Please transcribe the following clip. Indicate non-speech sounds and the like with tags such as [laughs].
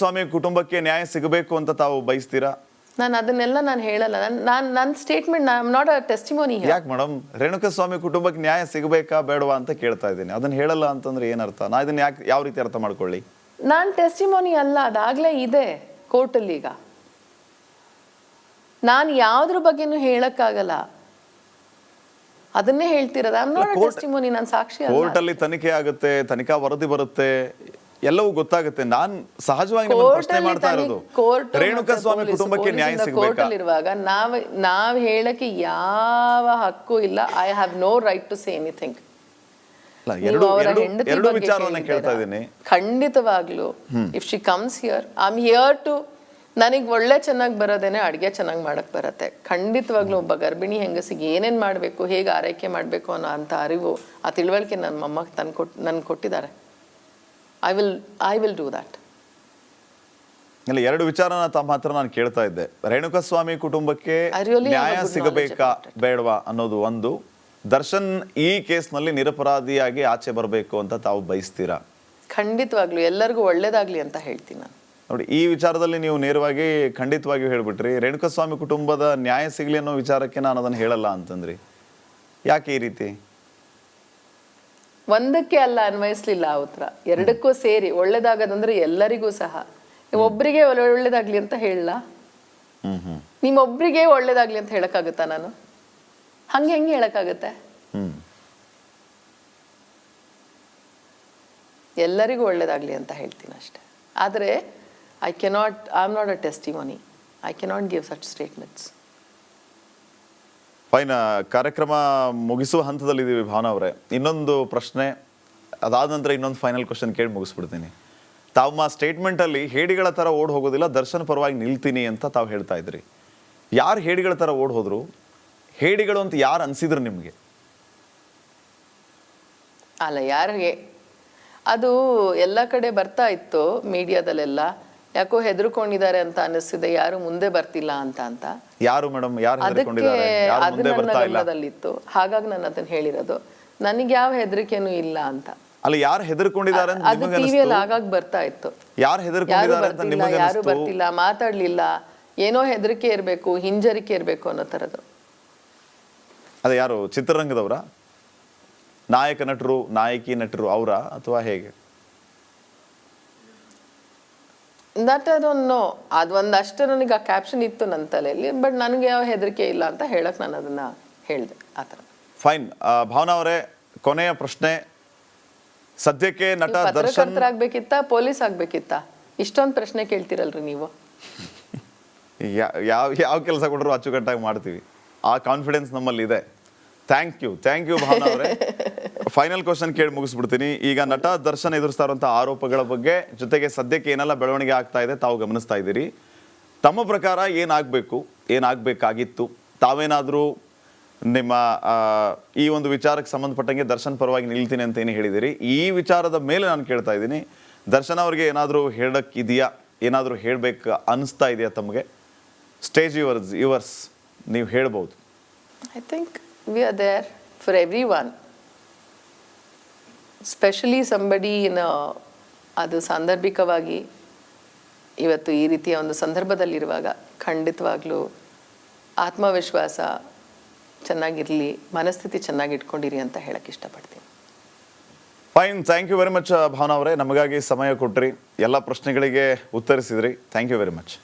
ರೇಣುಕಸ್ವಾಮಿ ಕುಟುಂಬಕ್ಕೆ ನ್ಯಾಯ ಸಿಗಬೇಕು ಅಂತ ತಾವು ಬಯಸ್ತೀರಾ? ನಾನು ಅದನ್ನೆಲ್ಲ ನಾನು ಹೇಳಲ್ಲ. ನಾನು ನನ್ನ statement I not a testimony ಯಾಕೆ ಮೇಡಮ್ ರೇಣುಕಸ್ವಾಮಿ ಕುಟುಂಬಕ್ಕೆ ನ್ಯಾಯ ಸಿಗಬೇಕಾ ಬೇಡವಾ ಅಂತ ಕೇಳ್ತಾ ಇದ್ದೀನಿ. ಅದನ್ನ ಹೇಳಲ್ಲ ಅಂತಂದ್ರೆ ಏನರ್ಥ ನಾ ಇದನ್ನ ಯಾಕೆ ಯಾವ ರೀತಿ ಅರ್ಥ ಮಾಡ್ಕೊಳ್ಳಿ? ನಾನು ಟೆಸ್ಟಿಮೋನಿ ಅಲ್ಲ ಅದಾಗಲೇ ಇದೆ ಕೋರ್ಟಲ್ಲಿ ಈಗ. ನಾನು ಯಾವ್ದ್ರ ಬಗ್ಗೆನೂ ಹೇಳಕ್ಕಾಗಲ್ಲ. ಅದನ್ನೇ ಹೇಳ್ತಿರೋದು. ಐ ನಾಟ್ ಟೆಸ್ಟಿಮೋನಿ ನಾನು ಸಾಕ್ಷಿ ಕೋರ್ಟಲ್ಲಿ ತನಿಖೆ ಆಗುತ್ತೆ ತನಿಖಾ ವರದಿ ಬರುತ್ತೆ. ಎಲ್ಲವೂ ಗೊತ್ತಾಗುತ್ತೆ. ನಾನ್ ಸಹಜವಾಗಿ ನಿಮ್ಮನ್ನ ಪ್ರಶ್ನೆ ಮಾಡ್ತಾ ಇರೋದು. ರೇಣುಕಸ್ವಾಮಿ ಕುಟುಂಬಕ್ಕೆ ನ್ಯಾಯ ಸಿಗಬೇಕಾ? ಇರುವಾಗ ನಾವ್ ನಾವ್ ಹೇಳಕ್ಕೆ ಯಾವ ಹಕ್ಕು ಇಲ್ಲ. I have no right to say anything ಎರಡು ಎರಡು ವಿಚಾರವನ್ನ ಕೇಳ್ತಾ ಇದ್ದೀನಿ. ಖಂಡಿತವಾಗ್ಲು if she comes here I am here to ನನಗೆ ಒಳ್ಳೆ ಚೆನ್ನಾಗಿ ಬರೋದೇನೆ ಅಡುಗೆ ಚೆನ್ನಾಗಿ ಮಾಡಕ್ ಬರತ್ತೆ. ಖಂಡಿತವಾಗ್ಲೂ ಒಬ್ಬ ಗರ್ಭಿಣಿ ಹೆಂಗಸಿಗೆ ಏನೇನ್ ಮಾಡಬೇಕು ಹೇಗೆ ಆರೈಕೆ ಮಾಡಬೇಕು ಅನ್ನೋ ಅಂತ ಅರಿವು ಆ ತಿಳುವಳಿಕೆ ನನ್ನ ಮೊಮ್ಮಗೆ ತನ್ ಕೊಟ್ ನನ್ಗೆ ಕೊಟ್ಟಿದ್ದಾರೆ. I will I will do that ಇಲ್ಲ ಎರಡು ವಿಚಾರನ ತಮ್ಮ ಹತ್ರ ನಾನು ಕೇಳ್ತಾ ಇದ್ದೆ. ರೇಣುಕಸ್ವಾಮಿ ಕುಟುಂಬಕ್ಕೆ ನ್ಯಾಯ ಸಿಗಬೇಕಾ ಬೇಡವಾ ಅನ್ನೋದು ಒಂದು. ದರ್ಶನ್ ಈ ಕೇಸ್ನಲ್ಲಿ ನಿರಪರಾಧಿಯಾಗಿ ಆಚೆ ಬರಬೇಕು ಅಂತ ತಾವು ಬಯಸ್ತೀರಾ? ಖಂಡಿತವಾಗ್ಲು ಎಲ್ಲರಿಗೂ ಒಳ್ಳೇದಾಗ್ಲಿ ಅಂತ ಹೇಳ್ತೀನಿ ನಾನು. ನೋಡಿ ಈ ವಿಚಾರದಲ್ಲಿ ನೀವು ನೇರವಾಗಿ ಖಂಡಿತವಾಗಿ ಹೇಳ್ಬಿಟ್ರಿ. ರೇಣುಕಸ್ವಾಮಿ ಕುಟುಂಬದ ನ್ಯಾಯ ಸಿಗಲಿ ಅನ್ನೋ ವಿಚಾರಕ್ಕೆ ನಾನು ಅದನ್ನು ಹೇಳಲ್ಲ ಅಂತಂದ್ರಿ. ಯಾಕೆ ಈ ರೀತಿ? ಒಂದಕ್ಕೆ ಅಲ್ಲ ಅನ್ವಯಿಸ್ಲಿಲ್ಲ ಆ ಉತ್ತರ. ಎರಡಕ್ಕೂ ಸೇರಿ ಒಳ್ಳೇದಾಗದಂದ್ರೆ ಎಲ್ಲರಿಗೂ ಸಹ. ಒಬ್ಬರಿಗೆ ಒಳ್ಳೇದಾಗ್ಲಿ ಅಂತ ಹೇಳಲ್ಲ. ನಿಮ್ಮೊಬ್ಬರಿಗೆ ಒಳ್ಳೇದಾಗ್ಲಿ ಅಂತ ಹೇಳಕ್ಕಾಗುತ್ತಾ ನಾನು? ಹಂಗೆ ಹೆಂಗೆ ಹೇಳಕ್ಕಾಗತ್ತೆ? ಎಲ್ಲರಿಗೂ ಒಳ್ಳೇದಾಗ್ಲಿ ಅಂತ ಹೇಳ್ತೀನಿ ಅಷ್ಟೇ. ಆದರೆ I cannot I am not a testimony I cannot give such statements fine, ಕಾರ್ಯಕ್ರಮ ಮುಗಿಸುವ ಹಂತದಲ್ಲಿದ್ದೀವಿ ಭಾವನಾ ಅವರೇ. ಇನ್ನೊಂದು ಪ್ರಶ್ನೆ, ಅದಾದ ನಂತರ ಇನ್ನೊಂದು ಫೈನಲ್ ಕ್ವಶನ್ ಕೇಳಿ ಮುಗಿಸ್ಬಿಡ್ತೀನಿ. ತಾವು ಮಾ ಸ್ಟೇಟ್ಮೆಂಟಲ್ಲಿ ಹೇಡಿಗಳ ಥರ ಓಡ್ ಹೋಗೋದಿಲ್ಲ, ದರ್ಶನ ಪರವಾಗಿ ನಿಲ್ತೀನಿ ಅಂತ ತಾವು ಹೇಳ್ತಾ ಇದ್ರಿ. ಯಾರು ಹೇಡಿಗಳ ಥರ ಓಡ್ ಹೋದ್ರು? ಹೇಡಿಗಳು ಅಂತ ಯಾರು ಅನ್ಸಿದ್ರು ನಿಮಗೆ? ಅಲ್ಲ, ಯಾರಿಗೆ? ಅದು ಎಲ್ಲ ಕಡೆ ಬರ್ತಾ ಇತ್ತು ಮೀಡಿಯಾದಲ್ಲೆಲ್ಲ. ಯಾಕೋ ಹೆದರ್ಕೊಂಡಿದ್ದಾರೆ ಅಂತ ಅನಿಸ್ತಿದೆ ಯಾರು ಮುಂದೆ ಬರ್ತಿಲ್ಲ ಅಂತ ಅಂತ. ಯಾರು ಮೇಡಮ್ ಯಾರು ಹೆದರ್ಕೊಂಡಿದ್ದಾರೆ? ಯಾರು ಮುಂದೆ ಬರ್ತಾ ಇಲ್ಲ? ಗಮನದಲ್ಲಿತ್ತು. ಹಾಗಾಗಿ ನಾನು ಅದನ್ನ ಹೇಳಿರೋದು. ನನಗೆ ಯಾವ ಹೆದರಿಕೆನೂ ಇಲ್ಲ ಅಂತ. ಅಲ್ಲ ಯಾರು ಹೆದರ್ಕೊಂಡಿದ್ದಾರೆ ಅಂತ ಅದು ನಿಮಗೆ ಟಿವಿಯಲ್ಲಿ ಆಗಾಗ ಬರ್ತಾ ಇತ್ತು. ಯಾರು ಹೆದರ್ಕೊಂಡಿದ್ದಾರೆ ಅಂತ ಬರ್ತಿಲ್ಲ ನಿಮಗೆ ಯಾರು ಬರ್ತಿಲ್ಲ ಮಾತಾಡ್ಲಿಲ್ಲ ಏನೋ ಹೆದರಿಕೆ ಇರಬೇಕು ಹಿಂಜರಿಕೆ ಇರಬೇಕು ಅನ್ನೋ ತರದು ಅದೇ ಯಾರು ಚಿತ್ರರಂಗದವರ? ನಾಯಕ ನಟರು ನಾಯಕಿ ನಟರು ಅವರ ಅಥವಾ ಹೇಗೆ? ದಟ್ ಅದೊಂದು ನೋ ಅದು ಒಂದಷ್ಟು ನನಗೆ ಆ ಕ್ಯಾಪ್ಷನ್ ಇತ್ತು ನನ್ನ ತಲೆಯಲ್ಲಿ ಬಟ್ ನನಗೆ ಯಾವ ಹೆದರಿಕೆ ಇಲ್ಲ ಅಂತ ಹೇಳಕ್ ನಾನು ಅದನ್ನ ಹೇಳಿದೆ ಆ ಥರ. ಫೈನ್ ಭಾವನಾ ಅವರೇ ಕೊನೆಯ ಪ್ರಶ್ನೆ. ಸದ್ಯಕ್ಕೆ ನಟ ಪತ್ರಕರ್ತರಾಗ್ಬೇಕಿತ್ತ ಪೊಲೀಸ್ ಆಗ್ಬೇಕಿತ್ತ? ಇಷ್ಟೊಂದು ಪ್ರಶ್ನೆ ಕೇಳ್ತಿರಲ್ರಿ ನೀವು. [laughs] ಯಾವ ಯಾವ ಕೆಲಸ ಕೊಟ್ಟರು ಅಚ್ಚುಕಟ್ಟಾಗಿ ಮಾಡ್ತೀವಿ. ಆ ಕಾನ್ಫಿಡೆನ್ಸ್ ನಮ್ಮಲ್ಲಿ ಇದೆ thank you thank you Bhavana ಅವರೇ. ಫೈನಲ್ ಕ್ವಶನ್ ಕೇಳಿ ಮುಗಿಸ್ಬಿಡ್ತೀನಿ. ಈಗ ನಟ ದರ್ಶನ್ ಎದುರಿಸ್ತಾ ಇರುವಂತಹ ಆರೋಪಗಳ ಬಗ್ಗೆ ಜೊತೆಗೆ ಸದ್ಯಕ್ಕೆ ಏನೆಲ್ಲ ಬೆಳವಣಿಗೆ ಆಗ್ತಾ ಇದೆ ತಾವು ಗಮನಿಸ್ತಾ ಇದ್ದೀರಿ. ತಮ್ಮ ಪ್ರಕಾರ ಏನಾಗಬೇಕು, ಏನಾಗಬೇಕಾಗಿತ್ತು? ತಾವೇನಾದರೂ ನಿಮ್ಮ ಈ ಒಂದು ವಿಚಾರಕ್ಕೆ ಸಂಬಂಧಪಟ್ಟಂಗೆ ದರ್ಶನ್ ಪರವಾಗಿ ನಿಲ್ತೀನಿ ಅಂತ ಏನು ಹೇಳಿದಿರಿ ಈ ವಿಚಾರದ ಮೇಲೆ ನಾನು ಕೇಳ್ತಾ ಇದ್ದೀನಿ. ದರ್ಶನ್ ಅವ್ರಿಗೆ ಏನಾದರೂ ಹೇಳೋಕ್ಕಿದೆಯಾ? ಏನಾದರೂ ಹೇಳಬೇಕು ಅನಿಸ್ತಾ ಇದೆಯಾ ತಮಗೆ? ಸ್ಟೇಜ್ ಯುವರ್ಸ್ ಯುವರ್ಸ್ ನೀವು ಹೇಳ್ಬೋದು. I think a there for everyone specially somebody in ಅದು ಸಾಂದರ್ಭಿಕವಾಗಿ ಇವತ್ತು ಈ ರೀತಿಯ ಒಂದು ಸಂದರ್ಭದಲ್ಲಿರುವಾಗ ಖಂಡಿತವಾಗ್ಲೂ ಆತ್ಮವಿಶ್ವಾಸ ಚೆನ್ನಾಗಿರಲಿ, ಮನಸ್ಥಿತಿ ಚೆನ್ನಾಗಿ ಇಟ್ಕೊಂಡಿರಿ ಅಂತ ಹೇಳಕ್ಕೆ ಇಷ್ಟಪಡ್ತೀನಿ. Fine thank you very much Bhavana ಅವರೇ. ನಮಗಾಗಿ ಸಮಯ ಕೊಟ್ರಿ. ಎಲ್ಲ ಪ್ರಶ್ನೆಗಳಿಗೆ ಉತ್ತರಿಸಿದ್ರಿ. Thank you very much